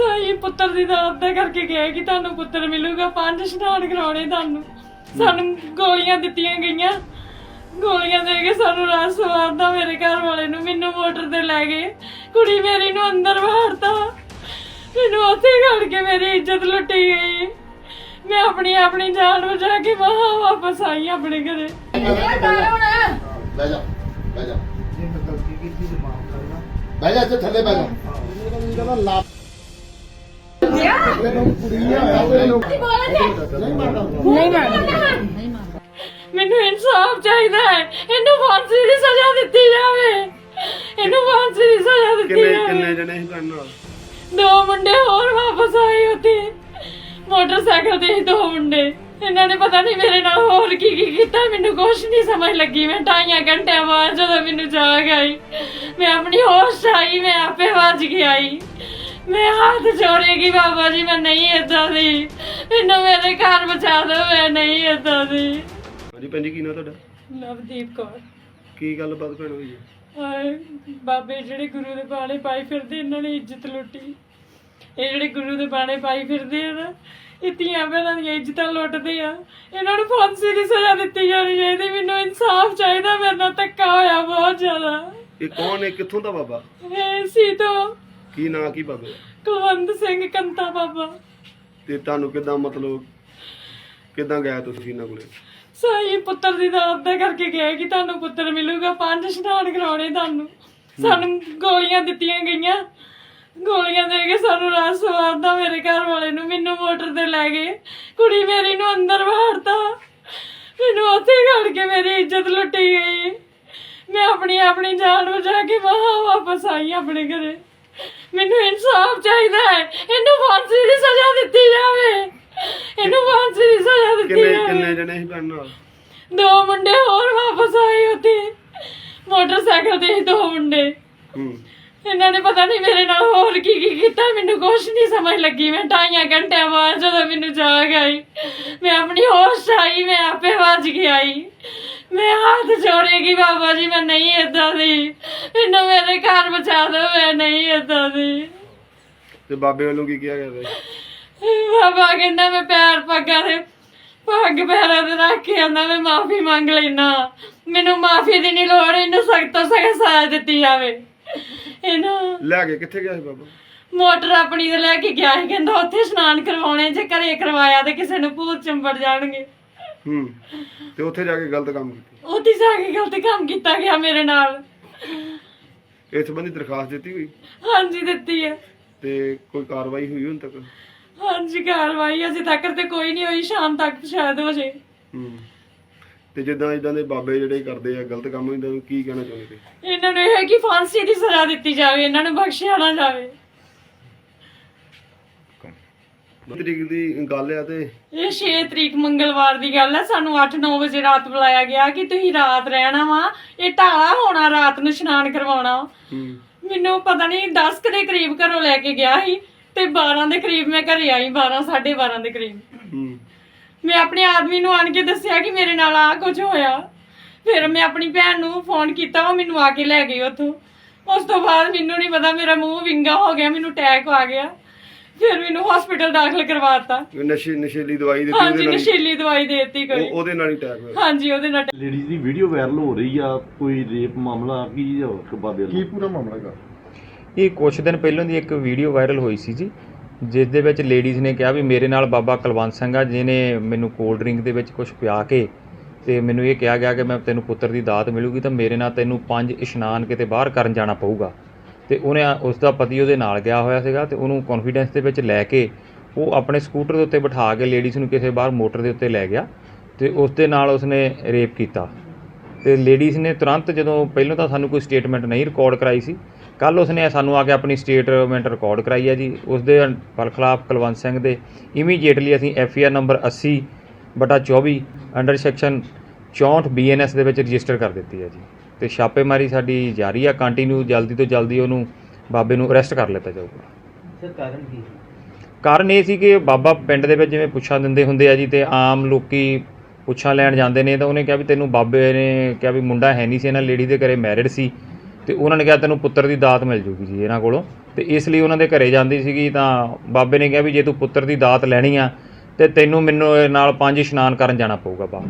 ਸਹੀ ਪੁੱਤਰ ਦੀ ਦਾਤ ਦਾ ਕਰਕੇ ਗਏ ਕਿ ਤੁਹਾਨੂੰ ਪੁੱਤਰ ਮਿਲੂਗਾ ਪੰਜ ਇਸ਼ਨਾਨ ਕਰਾਉਣੇ ਤੁਹਾਨੂੰ। ਸਾਨੂੰ ਗੋਲੀਆਂ ਦਿੱਤੀਆਂ ਗਈਆਂ। ਗੋਲੀਆਂ ਦੇ ਕੇ ਸਾਨੂੰ ਰਾਤ ਸਵਾਰਦਾ ਮੇਰੇ ਘਰ ਵਾਲੇ ਨੂੰ ਮੈਨੂੰ ਮੋਟਰ ਤੇ ਲੈ ਗਏ। ਕੁੜੀ ਮੇਰੀ ਨੂੰ ਅੰਦਰ ਵਾੜਤਾ। ਮੈਨੂੰ ਉੱਥੇ ਘੜ ਕੇ ਮੇਰੀ ਇੱਜ਼ਤ ਲੁੱਟੀ ਗਈ। ਮੈਂ ਆਪਣੀ ਆਪਣੀ ਜਾਨ ਬਚਾ ਕੇ ਵਾਹ ਵਾਪਸ ਆਈ ਆਪਣੇ ਘਰੇ। ਬਹਿ ਜਾ। ਬਹਿ ਜਾ। ਬਹਿ ਜਾ। ਇੱਥੇ ਥੱਲੇ ਬਹਿ ਜਾ। ਮੈਨੂੰ ਕੁੜੀ ਆ ਨਹੀਂ ਮਾਰਦਾ ਮੈਨੂੰ ਇਨਸਾਫ ਚਾਹੀਦਾ ਹੈ। ਇਹਨੂੰ ਫਾਂਸੀ ਦੀ ਸਜ਼ਾ ਦਿੱਤੀ ਜਾਵੇ। ਇਹਨੂੰ ਫਾਂਸੀ ਦੀ ਸਜ਼ਾ ਦਿੱਤੀ ਕਿੰਨੇ ਜਾਵੇ। ਕਿੰਨੇ ਜਣੇ ਸੀ ਤੁਹਾਡੇ ਨਾਲ? ਦੋ ਮੁੰਡੇ ਹੋਰ ਵਾਪਸ ਆਏ ਉੱਥੇ। ਮੋਟਰਸਾਈਕਲ ਤੇ ਸੀ ਦੋ ਮੁੰਡੇ। ਇਹਨਾਂ ਨੇ ਪਤਾ ਨਹੀਂ ਮੇਰੇ ਨਾਲ ਹੋਰ ਕੀ ਕੀ ਕੀਤਾ। ਮੈਨੂੰ ਕੁਛ ਨਹੀਂ ਸਮਝ ਲੱਗੀ। ਮੈਂ ਢਾਈਆਂ ਘੰਟਿਆਂ ਬਾਅਦ ਜਦੋਂ ਮੈਨੂੰ ਜਾਗ ਆਈ ਮੈਂ ਆਪਣੀ ਹੋਸ਼ 'ਚ ਆਈ ਮੈਂ ਆਪੇ ਵੱਜ ਕੇ ਆਈ। ਮੈਂ ਹੱਥ ਜੋੜੇਗੀ ਬਾਬਾ ਜੀ ਮੈਂ ਨਹੀਂ ਏਦਾਂ ਦੀ। ਮੈਨੂੰ ਮੇਰੇ ਘਰ ਬਚਾ ਦਿਓ ਮੈਂ ਨਹੀਂ ਏਦਾਂ ਦੀ। ਹਾਂਜੀ ਭੈਣ ਜੀ ਕੀ ਨਾਂ ਤੁਹਾਡਾ? ਨਵਦੀਪ ਕੌਰ। ਕੀ ਗੱਲਬਾਤ ਭੈਣ ਹੋਈ ਹੈ? ਹਾਏ ਬਾਬੇ ਜਿਹੜੇ ਗੁਰੂ ਦੇ ਬਾਣੇ ਪਾਈ ਫਿਰਦੇ ਇਹਨਾਂ ਨੇ ਇੱਜ਼ਤ ਲੁੱਟੀ। ਇਹ ਜਿਹੜੇ ਗੁਰੂ ਦੇ ਬਾਣੇ ਪਾਈ ਫਿਰਦੇ ਆ ਨਾ ਇਹ ਧੀਆਂ ਭੈਣਾਂ ਦੀਆਂ ਇੱਜ਼ਤਾਂ ਲੁੱਟਦੇ ਆ। ਇਹਨਾਂ ਨੂੰ ਫਾਂਸੀ ਦੀ ਸਜ਼ਾ ਦਿੱਤੀ ਜਾਣੀ ਚਾਹੀਦੀ। ਮੈਨੂੰ ਇਨਸਾਫ ਚਾਹੀਦਾ ਮੇਰੇ ਨਾਲ ਧੱਕਾ ਹੋਇਆ ਬਹੁਤ ਜ਼ਿਆਦਾ। ਇਹ ਕੌਣ ਹੈ ਕਿੱਥੋਂ ਦਾ ਬਾਬਾ? ਇਹ ਸੀ ਤੋਂ ਕੀ ਨਾਂ ਕੀ ਬਾਬੇ? ਕੁਲਵੰਤ ਸਿੰਘ ਕੰਤਾ ਬਾਬਾ। ਤੇ ਤੁਹਾਨੂੰ ਕਿਦਾਂ ਮਤਲਬ ਕਿਦਾਂ ਗਿਆ ਤੁਸੀਂ ਇਹਨਾਂ ਕੋਲੇ? ਸਹੀ ਪੁੱਤਰ ਦੀ ਦਾਤ ਦਾ ਕਰਕੇ ਗਏ ਕਿ ਤੁਹਾਨੂੰ ਪੁੱਤਰ ਮਿਲੂਗਾ ਪੰਜ ਇਸ਼ਨਾਨ ਕਰਾਉਣੇ ਤੁਹਾਨੂੰ। ਸਾਨੂੰ ਗੋਲੀਆਂ ਦਿੱਤੀਆਂ ਗਈਆਂ। ਗੋਲੀਆਂ ਦੇ ਕੇ ਸਾਨੂੰ ਰਾਤ ਸਵਾਰਦਾ ਮੇਰੇ ਘਰ ਵਾਲੇ ਨੂੰ ਮੈਨੂੰ ਮੋਟਰ ਤੇ ਲੈ ਗਏ। ਕੁੜੀ ਮੇਰੀ ਨੂੰ ਅੰਦਰ ਵਾੜਤਾ। ਮੈਨੂੰ ਉੱਥੇ ਘੜ ਕੇ ਮੇਰੀ ਇੱਜ਼ਤ ਲੁੱਟੀ ਗਈ। ਮੈਂ ਆਪਣੀ ਆਪਣੀ ਜਾਨ ਬਚਾ ਕੇ ਵਾਹ ਵਾਪਸ ਆਈ ਆਪਣੇ ਘਰੇ। ਮੈਨੂੰ ਇਨਸਾਫ ਚਾਹੀਦਾ ਹੈ। ਇਹਨੂੰ ਫਾਂਸੀ ਦੀ ਸਜ਼ਾ ਦਿੱਤੀ ਜਾਵੇ। ਇਹਨੂੰ ਫਾਂਸੀ ਦੀ ਸਜ਼ਾ ਦਿੱਤੀ ਕਿੰਨੇ ਜਾਵੇ। ਕਿੰਨੇ ਜਣੇ ਸੀ ਤੁਹਾਡੇ ਨਾਲ? ਦੋ ਮੁੰਡੇ ਹੋਰ ਵਾਪਸ ਆਏ ਉੱਥੇ। ਮੋਟਰਸਾਈਕਲ ਤੇ ਸੀ ਦੋ ਮੁੰਡੇ। ਹੂੰ। ਇਹਨਾਂ ਨੇ ਪਤਾ ਨਹੀਂ ਮੇਰੇ ਨਾਲ ਹੋਰ ਕੀ ਕੀ ਕੀਤਾ। ਮੈਨੂੰ ਕੁਛ ਨਹੀਂ ਸਮਝ ਲੱਗੀ। ਮੈਂ ਢਾਈਆਂ ਘੰਟਿਆਂ ਬਾਅਦ ਜਦੋਂ ਮੈਨੂੰ ਜਾਗ ਆਈ ਮੈਂ ਆਪਣੀ ਹੋਸ਼ 'ਚ ਆਈ ਮੈਂ ਆਪੇ ਵੱਜ ਕੇ ਆਈ। ਮੈਂ ਹੱਥ ਜੋੜੇਗੀ ਬਾਬਾ ਜੀ ਮੈਂ ਨਹੀਂ ਏਦਾਂ ਦੀ। ਮੈਨੂੰ ਮੇਰੇ ਘਰ ਬਚਾ ਦਿਓ ਮੈਂ ਨਹੀਂ ਏਦਾਂ ਦੀ। ਤੇ ਬਾਬੇ ਵੱਲੋਂ ਕੀ ਕਿਹਾ ਗਿਆ ਸੀ ਬਾਬਾ ਕਹਿੰਦਾ ਮੈਂ ਪੈਰ ਪੱਗਾਂ ਦੇ ਪੱਗ ਪੈਰਾਂ ਤੇ ਰੱਖ ਕੇ ਆਂਦਾ ਮੈਂ ਮਾਫੀ ਮੰਗ ਲੈਣਾ ਮੈਨੂੰ ਮਾਫੀ ਦੀ ਨਹੀਂ ਲੋੜ ਇਹਨੂੰ ਸਖਤ ਤੋਂ ਸਖਤ ਸਜ਼ਾ ਦਿੱਤੀ ਜਾਵੇ। ਇਹਨੂੰ ਲੈ ਕੇ ਕਿੱਥੇ ਗਿਆ ਸੀ ਬਾਬਾ? ਮੋਟਰ ਆਪਣੀ ਤੇ ਲੈ ਕੇ ਗਿਆ ਸੀ ਕਹਿੰਦਾ ਉੱਥੇ ਇਸ਼ਨਾਨ ਕਰਵਾਉਣੇ ਜੇ ਘਰੇ ਕਰਵਾਇਆ ਤੇ ਕਿਸੇ ਨੂੰ ਭੂਤ ਚੰਬੜ ਜਾਣਗੇ। ਹੂੰ। ਤੇ ਉੱਥੇ ਜਾ ਕੇ ਗਲਤ ਕੰਮ ਕੀਤਾ। ਉੱਥੇ ਜਾ ਕੇ ਗਲਤ ਕੰਮ ਕੀਤਾ ਗਿਆ ਮੇਰੇ ਨਾਲ। ਇਸ ਸੰਬੰਧੀ ਦਰਖਾਸਤ ਦਿੱਤੀ ਹੋਈ? ਹਾਂਜੀ ਦਿੱਤੀ ਹੈ। ਤੇ ਕੋਈ ਕਾਰਵਾਈ ਹੋਈ ਹੁਣ ਤੱਕ? ਹਾਂਜੀ ਕਾਰਵਾਈ ਅਜੇ ਤੱਕ ਤੇ ਕੋਈ ਨਹੀਂ ਹੋਈ ਸ਼ਾਮ ਤੱਕ ਸ਼ਾਇਦ ਹੋ ਜੇ। ਹੂੰ। ਤੇ ਜਿੱਦਾਂ ਇਦਾਂ ਦੇ ਬਾਬੇ ਜਿਹੜੇ ਕਰਦੇ ਆ ਗਲਤ ਕੰਮ ਇਹਨਾਂ ਨੂੰ ਕੀ ਕਹਿਣਾ ਚਾਹੁੰਦੇ? ਇਹਨਾਂ ਨੂੰ ਇਹ ਹੈ ਕਿ ਫਾਂਸੀ ਦੀ ਸਜ਼ਾ ਦਿੱਤੀ ਜਾਵੇ ਇਹਨਾਂ ਨੂੰ ਬਖਸ਼ਿਆ ਨਾ ਜਾਵੇ। ਤਰੀਕ ਦੀ ਗੱਲ ਆ ਤੇ ਇਹ 6 ਤਰੀਕ ਮੰਗਲਵਾਰ ਦੀ ਗੱਲ ਹੈ ਸਾਨੂੰ 8-9 ਵਜੇ ਰਾਤ ਬੁਲਾਇਆ ਗਿਆ ਕਿ ਤੁਸੀਂ ਰਾਤ ਰਹਿਣਾ ਵਾ। ਇਹ ਢਾਲਾ ਹੋਣਾ ਰਾਤ ਨੂੰ ਇਸ਼ਨਾਨ ਕਰਵਾਉਣਾ। ਹੂੰ। ਮੈਨੂੰ ਪਤਾ ਨਹੀਂ 10 ਕੁ ਦੇ ਕਰੀਬ ਘਰੋਂ ਲੈ ਕੇ ਗਿਆ ਸੀ ਤੇ 12 ਦੇ ਕਰੀਬ ਮੈਂ ਘਰੇ ਆਈ 12 12:30 ਦੇ ਕਰੀਬ। ਹੂੰ। ਮੈਂ ਆਪਣੇ ਆਦਮੀ ਨੂੰ ਆਣ ਕੇ ਦੱਸਿਆ ਕਿ ਮੇਰੇ ਨਾਲ ਆ ਕੁਝ ਹੋਇਆ। ਫਿਰ ਮੈਂ ਆਪਣੀ ਭੈਣ ਨੂੰ ਫੋਨ ਕੀਤਾ ਉਹ ਮੈਨੂੰ ਆ ਕੇ ਲੈ ਗਈ ਉੱਥੋਂ। ਉਸ ਤੋਂ ਬਾਅਦ ਮੈਨੂੰ ਨਹੀਂ ਪਤਾ ਮੇਰਾ ਮੂੰਹ ਵਿੰਗਾ ਹੋ ਗਿਆ ਮੈਨੂੰ ਅਟੈਕ ਆ ਗਿਆ। ਫਿਰ ਮੈਨੂੰ ਹਸਪੀਟਲ ਦਾਖਲ ਕਰਵਾਤਾ। ਨਸ਼ੇ ਨਸ਼ੀਲੀ ਦਵਾਈ ਦਿੱਤੀ ਹਾਂਜੀ ਉਹਦੇ ਨਾਲ ਹੀ- ਨਸ਼ੀਲੀ ਦਵਾਈ ਦੇ ਦਿੱਤੀ ਕੋਈ। ਉਹ- ਉਹਦੇ ਨਾਲ ਹੀ ਅਟੈਕ ਹੋਇਆ। ਹਾਂਜੀ ਉਹਦੇ ਨਾਲ ਲੇਡੀਜ਼ ਦੀ ਵੀਡੀਓ ਵਾਇਰਲ ਹੋ ਰਹੀ ਆ ਕੋਈ ਰੇਪ ਮਾਮਲਾ ਕੀ ਆ ਬਾਬੇ ਕੀ ਪੂਰਾ ਮਾਮਲਾ ਹੈਗਾ? ਇਹ ਕੁਛ ਦਿਨ ਪਹਿਲਾਂ ਦੀ ਇੱਕ ਵੀਡੀਓ ਵਾਇਰਲ ਹੋਈ ਸੀ ਜੀ ਜਿਸ ਦੇ ਵਿੱਚ ਲੇਡੀਜ਼ ਨੇ ਕਿਹਾ ਵੀ ਮੇਰੇ ਨਾਲ ਬਾਬਾ ਕੁਲਵੰਤ ਸਿੰਘ ਆ ਜਿਹਨੇ ਮੈਨੂੰ ਕੋਲਡ ਡਰਿੰਕ ਦੇ ਵਿੱਚ ਕੁਝ ਪਿਆ ਕੇ ਤੇ ਮੈਨੂੰ ਇਹ ਕਿਹਾ ਗਿਆ ਕਿ ਮੈਂ ਤੈਨੂੰ ਪੁੱਤਰ ਦੀ ਦਾਤ ਮਿਲੂਗੀ ਤਾਂ ਮੇਰੇ ਨਾਲ ਤੈਨੂੰ ਪੰਜ ਇਸ਼ਨਾਨ ਕਿਤੇ ਬਾਹਰ ਕਰਨ ਜਾਣਾ ਪਊਗਾ। ਤੇ ਉਹਨੇ ਉਸ ਦਾ ਪਤੀ ਉਹਦੇ ਨਾਲ ਗਿਆ ਹੋਇਆ ਸੀਗਾ ਤੇ ਉਹਨੂੰ ਕੌਨਫੀਡੈਂਸ ਦੇ ਵਿੱਚ ਲੈ ਕੇ ਉਹ ਆਪਣੇ ਸਕੂਟਰ ਦੇ ਉੱਤੇ ਬਿਠਾ ਕੇ ਲੇਡੀਜ਼ ਨੂੰ ਕਿਸੇ ਬਾਹਰ ਮੋਟਰ ਦੇ ਉੱਤੇ ਲੈ ਗਿਆ ਤੇ ਉਸ ਦੇ ਨਾਲ ਉਸਨੇ ਰੇਪ ਕੀਤਾ। ਤੇ ਲੇਡੀਜ਼ ਨੇ ਤੁਰੰਤ ਜਦੋਂ ਪਹਿਲਾਂ ਤਾਂ ਸਾਨੂੰ ਕੋਈ ਸਟੇਟਮੈਂਟ ਨਹੀਂ ਰਿਕਾਰਡ ਕਰਾਈ ਸੀ ਕੱਲ ਉਸਨੇ ਸਾਨੂੰ ਆ ਕੇ ਆਪਣੀ ਸਟੇਟਮੈਂਟ ਰਿਕਾਰਡ ਕਰਾਈ ਹੈ ਜੀ। ਉਸ ਦੇ ਖਿਲਾਫ ਕੁਲਵੰਤ ਸਿੰਘ ਦੇ ਇਮੀਡੀਏਟਲੀ ਅਸੀਂ ਐਫ ਆਰ ਨੰਬਰ 80 ਬਟਾ 24 under section 64 B N S ਦੇ ਵਿੱਚ ਰਜਿਸਟਰ ਕਰ ਦਿੱਤੀ ਹੈ ਜੀ। ਤੇ ਛਾਪੇਮਾਰੀ ਸਾਡੀ ਜਾਰੀ ਆ ਕੰਟੀਨਿਊ ਜਲਦੀ ਤੋਂ ਜਲਦੀ ਉਹਨੂੰ ਬਾਬੇ ਨੂੰ ਅਰੈਸਟ ਕਰ ਲਿੱਤਾ ਜਾਊਗਾ। ਸਰ ਕਾਰਨ ਕੀ ਕਾਰਨ ਇਹ ਸੀ ਕਿ ਬਾਬਾ ਪਿੰਡ ਦੇ ਵਿੱਚ ਜਿਵੇਂ ਪੁੱਛਾਂ ਦਿੰਦੇ ਹੁੰਦੇ ਆ ਜੀ ਤੇ ਆਮ ਲੋਕੀ ਪੁੱਛਾਂ ਲੈਣ ਜਾਂਦੇ ਨੇ ਤਾਂ ਉਹਨੇ ਕਿਹਾ ਵੀ ਤੈਨੂੰ ਬਾਬੇ ਨੇ ਕਿਹਾ ਵੀ ਮੁੰਡਾ ਹੈ ਨਹੀਂ ਸੀ ਇਹਨਾਂ ਲੇਡੀ ਦੇ ਘਰੇ ਮੈਰਿਡ ਸੀ ਤੇ ਉਹਨਾਂ ਨੇ ਕਿਹਾ ਤੈਨੂੰ ਪੁੱਤਰ ਦੀ ਦਾਤ ਮਿਲ ਜੂਗੀ ਜੀ ਇਹਨਾਂ ਕੋਲੋਂ। ਤੇ ਇਸ ਲਈ ਉਹਨਾਂ ਦੇ ਘਰੇ ਜਾਂਦੀ ਸੀਗੀ ਤਾਂ ਬਾਬੇ ਨੇ ਕਿਹਾ ਵੀ ਜੇ ਤੂੰ ਪੁੱਤਰ ਦੀ ਦਾਤ ਲੈਣੀ ਆ ਤੇ ਤੈਨੂੰ ਮੈਨੂੰ ਨਾਲ ਪੰਜ ਇਸ਼ਨਾਨ ਕਰਨ ਜਾਣਾ ਪਊਗਾ ਬਾਹਰ।